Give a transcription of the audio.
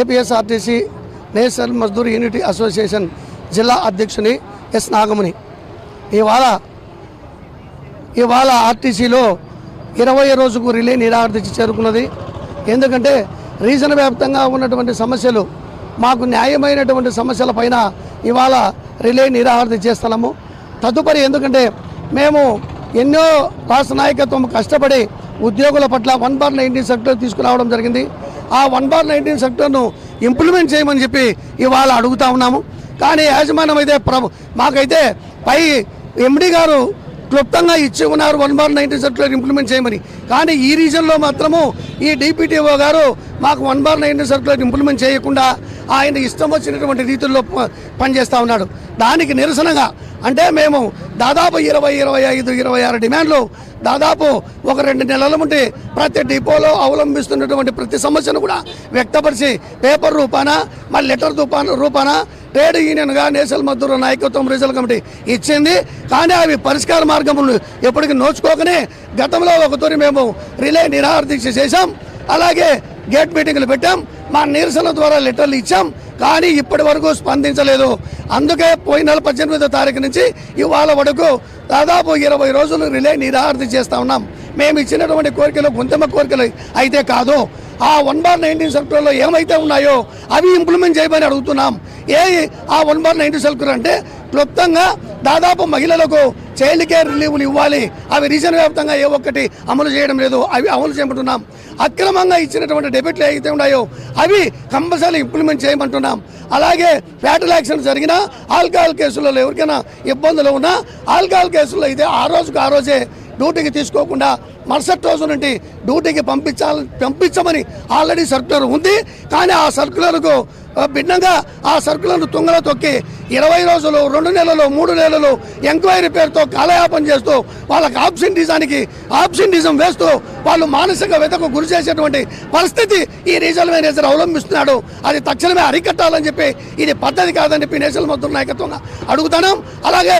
APSRTC national Mazdoor unity association జిల్లా అధ్యక్షుని yes Nagamuni. ఇవాళ ఇవాళ ఆర్టీసీలో ఇరవై రోజుకు రిలే నిరాకరించి చేరుకున్నది. ఎందుకంటే రీజన్ వ్యాప్తంగా ఉన్నటువంటి సమస్యలు మాకు న్యాయమైనటువంటి సమస్యల పైన ఇవాళ రిలే నిరాహారత చేస్తున్నాము తదుపరి ఎందుకంటే మేము ఎన్నో రాష్ట్ర నాయకత్వం కష్టపడి ఉద్యోగుల పట్ల వన్ బార్ నైన్టీన్ సెక్టర్ తీసుకురావడం జరిగింది. ఆ వన్ బార్ నైన్టీన్ సెక్టర్ను ఇంప్లిమెంట్ చేయమని చెప్పి ఇవాళ అడుగుతా ఉన్నాము. కానీ యాజమాన్యం అయితే ప్రభు మాకైతే పై ఎండి గారు క్లుప్తంగా ఇచ్చి ఉన్నారు one bar nineteen sector implement చేయమని. కానీ ఈ రీజన్లో మాత్రము ఈ డిపిటిఓ గారు మాకు one bar nineteen sector implement చేయకుండా ఆయన ఇష్టం వచ్చినటువంటి రీతుల్లో ప- పనిచేస్తూ ఉన్నాడు. దానికి నిరసనగా అంటే మేము దాదాపు ఇరవై ఇరవై ఐదు ఇరవై ఆరు డిమాండ్లు దాదాపు ఒక రెండు నెలల నుండి ప్రతి డిపోలో అవలంబిస్తున్నటువంటి ప్రతి సమస్యను కూడా వ్యక్తపరిచి పేపర్ రూపాన మళ్ళీ లెటర్ రూపాన రూపాన ట్రేడ్ యూనియన్గా నేషనల్ మద్దతు నాయకత్వం రీజనల్ కమిటీ ఇచ్చింది. కానీ అవి పరిష్కార మార్గములు ఎప్పటికీ నోచుకోకనే గతంలో ఒక తూరి మేము రిలే నిరాహార దీక్ష చేశాం. అలాగే గేట్ మీటింగ్లు పెట్టాం. మా నిరసన ద్వారా లెటర్లు ఇచ్చాం. కానీ ఇప్పటి వరకు స్పందించలేదు. అందుకే పోయిన నెల పద్దెనిమిదో తారీఖు నుంచి ఇవాళ వరకు దాదాపు ఇరవై రోజులు రిలే నిరాహారతి చేస్తా ఉన్నాం. మేము ఇచ్చినటువంటి కోరికలు గుంతమ కోరికలు అయితే కాదు. ఆ వన్ బార్ నైన్టీన్ సెక్టర్లో ఏమైతే ఉన్నాయో అవి ఇంప్లిమెంట్ చేయమని అడుగుతున్నాం. ఏ ఆ వన్ బార్ నైన్టీ సెక్టర్ అంటే క్లుప్తంగా దాదాపు మహిళలకు చైల్డ్ కేర్ రిలీవ్లు ఇవ్వాలి. అవి రీజన్ వ్యాప్తంగా ఏ ఒక్కటి అమలు చేయడం లేదు. అవి అమలు చేయమంటున్నాం. అక్రమంగా ఇచ్చినటువంటి డెబిట్లు ఏవైతే ఉన్నాయో అవి కంపల్సరీ ఇంప్లిమెంట్ చేయమంటున్నాం. అలాగే ఫ్యాటల్ యాక్సిడెంట్ జరిగినా ఆల్కహాల్ కేసులలో ఎవరికైనా ఇబ్బందులు ఉన్నా ఆల్కహాల్ కేసుల్లో అయితే ఆ రోజుకు ఆ రోజే డ్యూటీకి తీసుకోకుండా మరుసటి రోజు నుండి డ్యూటీకి పంపించాలి పంపించమని ఆల్రెడీ సర్క్యులర్ ఉంది. కానీ ఆ సర్క్యులర్కు భిన్నంగా ఆ సరుకులను తుంగలో తొక్కి ఇరవై రోజులు రెండు నెలలు మూడు నెలలు ఎంక్వైరీ పేరుతో కాలయాపన చేస్తూ వాళ్ళకి ఆబ్సెంటిజానికి ఆబ్సెంటిజం వేస్తూ వాళ్ళు మానసిక వెతకు గురి చేసేటువంటి పరిస్థితి ఈ రీజనల్ మేనేజర్ అవలంబిస్తున్నాడు. అది తక్షణమే అరికట్టాలని చెప్పి ఇది పద్ధతి కాదని చెప్పి నేషనల్ మొత్తం నాయకత్వంగా అడుగుతాను అలాగే